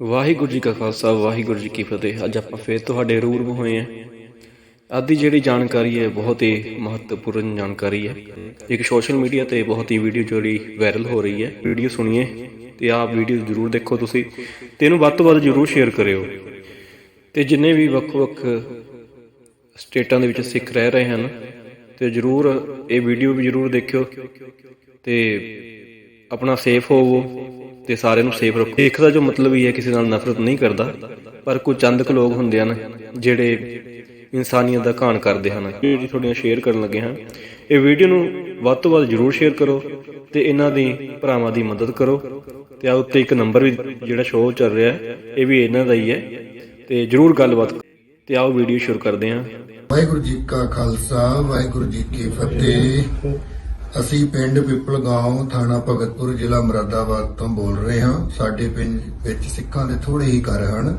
ਵਾਹਿਗੁਰੂ ਜੀ ਕਾ ਖਾਲਸਾ, ਵਾਹਿਗੁਰੂ ਜੀ ਕੀ ਫਤਿਹ। ਅੱਜ ਆਪਾਂ ਫੇਰ ਤੁਹਾਡੇ ਰੂਬਰੂ ਹੋਏ ਹਾਂ। ਅੱਜ ਦੀ ਜਿਹੜੀ ਜਾਣਕਾਰੀ ਹੈ, ਬਹੁਤ ਹੀ ਮਹੱਤਵਪੂਰਨ ਜਾਣਕਾਰੀ ਹੈ। ਇੱਕ ਸੋਸ਼ਲ ਮੀਡੀਆ ਤੇ ਬਹੁਤ ਹੀ ਵੀਡੀਓ ਜਿਹੜੀ ਵਾਇਰਲ ਹੋ ਰਹੀ ਹੈ। ਵੀਡੀਓ ਸੁਣੀਏ ਤੇ ਆਪ ਵੀਡੀਓ ਜ਼ਰੂਰ ਦੇਖੋ ਤੁਸੀਂ ਤੇ ਇਹਨੂੰ ਵੱਧ ਤੋਂ ਵੱਧ ਜ਼ਰੂਰ ਸ਼ੇਅਰ ਕਰਿਓ। ਤੇ ਜਿੰਨੇ ਵੀ ਵੱਖ-ਵੱਖ ਸਟੇਟਾਂ ਦੇ ਵਿੱਚ ਸਿੱਖ ਰਹਿ ਰਹੇ ਹਨ, ਤੇ ਜ਼ਰੂਰ ਇਹ ਵੀਡੀਓ ਵੀ ਜ਼ਰੂਰ ਦੇਖਿਓ ਤੇ ਆਪਣਾ ਸੇਫ ਹੋਵੋ। ਤੇ ਸਾਰਿਆਂ ਨੂੰ ਸੇਫ ਰੱਖੋ। ਸਿੱਖ ਦਾ ਜੋ ਮਤਲਬ ਹੀ ਹੈ, ਕਿਸੇ ਨਾਲ ਨਫ਼ਰਤ ਨਹੀਂ ਕਰਦਾ, ਪਰ ਕੁਝ ਚੰਦ ਕੁ ਲੋਕ ਹੁੰਦੇ ਹਨ ਜਿਹੜੇ ਇਨਸਾਨੀਅਤ ਦਾ ਘਾਣ ਕਰਦੇ ਹਨ। ਇਹ ਤੁਹਾਡੀਆਂ ਸ਼ੇਅਰ ਕਰਨ ਲੱਗੇ ਹਾਂ। ਇਹ ਵੀਡੀਓ ਨੂੰ ਵੱਧ ਤੋਂ ਵੱਧ ਜਰੂਰ ਸ਼ੇਅਰ ਕਰੋ ਤੇ ਇਹਨਾਂ ਦੀ ਭਰਾਵਾਂ ਦੀ ਮਦਦ ਕਰੋ ਤੇ ਆ ਉੱਤੇ ਇੱਕ ਨੰਬਰ ਵੀ ਜਿਹੜਾ ਸ਼ੋਅ ਚੱਲ ਰਿਹਾ ਹੈ, ਇਹ ਵੀ ਇਹਨਾਂ ਦਾ ਹੀ ਹੈ ਤੇ ਜਰੂਰ ਗੱਲਬਾਤ ਤੇ ਆਓ ਵੀਡੀਓ ਸ਼ੁਰੂ ਕਰਦੇ ਹਾਂ। ਵਾਹਿਗੁਰੂ ਜੀ ਕਾ ਖਾਲਸਾ, ਵਾਹਿਗੁਰੂ ਜੀ ਕੀ ਫਤਿਹ। ਅਸੀਂ ਪਿੰਡ ਪਿੱਪਲ ਗਾঁव ਥਾਣਾ ਭਗਤਪੁਰ, ਜ਼ਿਲ੍ਹਾ ਮੁਰਾਦਾਬਾਦ ਤੋਂ ਬੋਲ ਰਹੇ ਹਾਂ। ਸਾਡੇ ਪਿੰਡ ਵਿੱਚ ਸਿੱਖਾਂ ਦੇ ਥੋੜੇ ਹੀ ਘਰ ਹਨ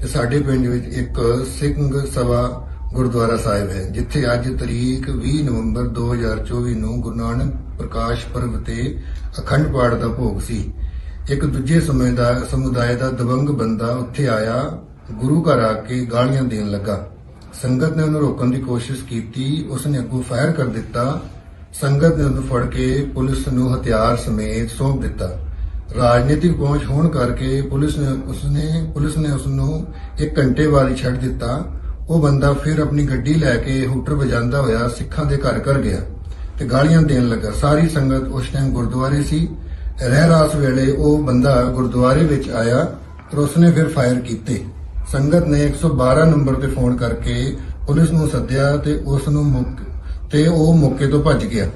ਤੇ ਸਾਡੇ ਪਿੰਡ ਵਿੱਚ ਇੱਕ ਸਿੰਘ ਸਭਾ ਗੁਰਦੁਆਰਾ ਸਾਹਿਬ ਹੈ, ਜਿੱਥੇ ਅੱਜ ਤਰੀਕ 20 ਨਵੰਬਰ 2024 ਨੂੰ ਗੁਰੂ ਨਾਨਕ ਪ੍ਰਕਾਸ਼ ਪੁਰਬ ਤੇ ਅਖੰਡ ਪਾਠ ਦਾ ਭੋਗ ਸੀ। ਇੱਕ ਦੂਜੇ ਸਮੇਂ ਦਾ ਸਮੁਦਾਇ ਦਾ ਦਵੰਗ ਬੰਦਾ ਉੱਥੇ ਆਇਆ, ਗੁਰੂ ਘਰ ਆ ਕੇ ਗਾਲੀਆਂ ਦੇਣ ਲੱਗਾ। ਸੰਗਤ ਨੇ ਉਹਨੂੰ ਰੋਕਣ ਦੀ ਕੋਸ਼ਿਸ਼ ਕੀਤੀ, ਉਸਨੇ ਅੱਗੋਂ ਫਾਇਰ ਕਰ ਦਿੱਤਾ। ਸੰਗਤ ਨੇ ਉਹਨੂੰ ਫੜ ਕੇ ਪੁਲਿਸ ਨੂੰ ਹਥਿਆਰ ਸਮੇਤ ਸੌਂਪ ਦਿੱਤਾ। ਰਾਜਨੀਤਿਕ ਪਹੁੰਚ ਹੋਣ ਕਰਕੇ ਪੁਲਿਸ ਨੇ ਉਸਨੇ, ਪੁਲਿਸ ਨੇ ਉਸ ਨੂੰ ਇੱਕ ਘੰਟੇ ਬਾਅਦ ਛੱਡ ਦਿੱਤਾ। ਉਹ ਬੰਦਾ ਫਿਰ ਆਪਣੀ ਗੱਡੀ ਲੈ ਕੇ ਹੂਟਰ ਵਜਾਉਂਦਾ ਹੋਇਆ ਸਿੱਖਾਂ ਦੇ ਘਰ ਘਰ ਗਿਆ ਤੇ ਗਾਲੀਆਂ ਦੇਣ ਲੱਗਾ। ਸਾਰੀ ਸੰਗਤ ਉਸ ਟਾਈਮ ਗੁਰਦੁਆਰੇ ਸੀ। ਰਹਿ ਰਾਸ ਵੇਲੇ ਉਹ ਬੰਦਾ ਗੁਰਦੁਆਰੇ ਵਿੱਚ ਆਇਆ ਪਰ ਉਸਨੇ ਫਿਰ ਫਾਇਰ ਕੀਤੇ। ਸੰਗਤ ਨੇ 112 ਨੰਬਰ ਤੇ ਫੋਨ ਕਰਕੇ ਪੁਲਿਸ ਨੂੰ ਸੱਦਿਆ ਤੇ ਉਸ ਨੂੰ ਮੌਕੇ- ਤੇ ਉਹ ਮੌਕੇ ਤੋਂ ਭੱਜ ਗਿਆ।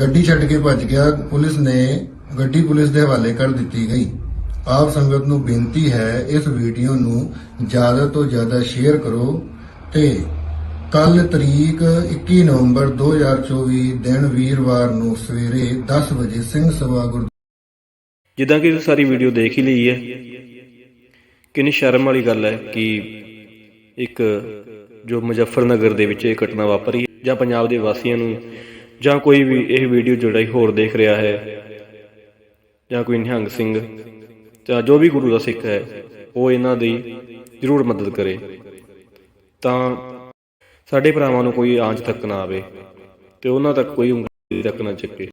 ਗੱਡੀ ਛੱਡ ਕੇ ਭੱਜ ਗਿਆ। ਪੁਲਿਸ ਨੇ ਗੱਡੀ ਪੁਲਿਸ ਦੇ ਹਵਾਲੇ ਕਰ ਦਿੱਤੀ ਗਈ। ਆਪ ਸੰਗਤ ਨੂੰ ਬੇਨਤੀ ਹੈ, ਇਸ ਵੀਡੀਓ ਨੂੰ ਜ਼ਿਆਦਾ ਤੋਂ ਜ਼ਿਆਦਾ ਸ਼ੇਅਰ ਕਰੋ ਤੇ ਕੱਲ ਤਰੀਕ 21 ਨਵੰਬਰ 2024 ਦਿਨ ਵੀਰਵਾਰ ਨੂੰ ਸਵੇਰੇ 10 ਵਜੇ ਸਿੰਘ ਸਭਾ ਗੁਰ ਜਿੱਦਾਂ ਕਿ ਤੁਸੀਂ ਸਾਰੀ ਵੀਡੀਓ ਦੇਖ ਹੀ ਲਈ ਹੈ। ਕਿੰਨੀ ਸ਼ਰਮ ਵਾਲੀ ਗੱਲ ਹੈ ਕਿ ਇੱਕ ਜੋ ਮੁਜ਼ੱਫਰਨਗਰ ਦੇ ਵਿੱਚ ਇਹ ਘਟਨਾ ਵਾਪਰੀ ਜਾਂ ਪੰਜਾਬ ਦੇ ਵਾਸੀਆਂ ਨੂੰ ਜਾਂ ਕੋਈ ਵੀ ਇਹ ਵੀਡੀਓ ਜਿਹੜਾ ਹੀ ਹੋਰ ਦੇਖ ਰਿਹਾ ਹੈ ਜਾਂ ਕੋਈ ਨਿਹੰਗ ਸਿੰਘ ਜਾਂ ਜੋ ਵੀ ਗੁਰੂ ਦਾ ਸਿੱਖ ਹੈ, ਉਹ ਇਹਨਾਂ ਦੀ ਜ਼ਰੂਰ ਮਦਦ ਕਰੇ। ਤਾਂ ਸਾਡੇ ਭਰਾਵਾਂ ਨੂੰ ਕੋਈ ਆਂਚ ਤੱਕ ਨਾ ਆਵੇ ਤੇ ਉਹਨਾਂ ਤੱਕ ਕੋਈ ਉਂਗਲੀ ਤੱਕ ਨਾ ਚੱਕੇ।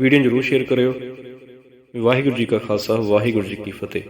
ਵੀਡੀਓ ਜ਼ਰੂਰ ਸ਼ੇਅਰ ਕਰਿਓ। ਵਾਹਿਗੁਰੂ ਜੀ ਕਾ ਖਾਲਸਾ, ਵਾਹਿਗੁਰੂ ਜੀ ਕੀ ਫਤਿਹ।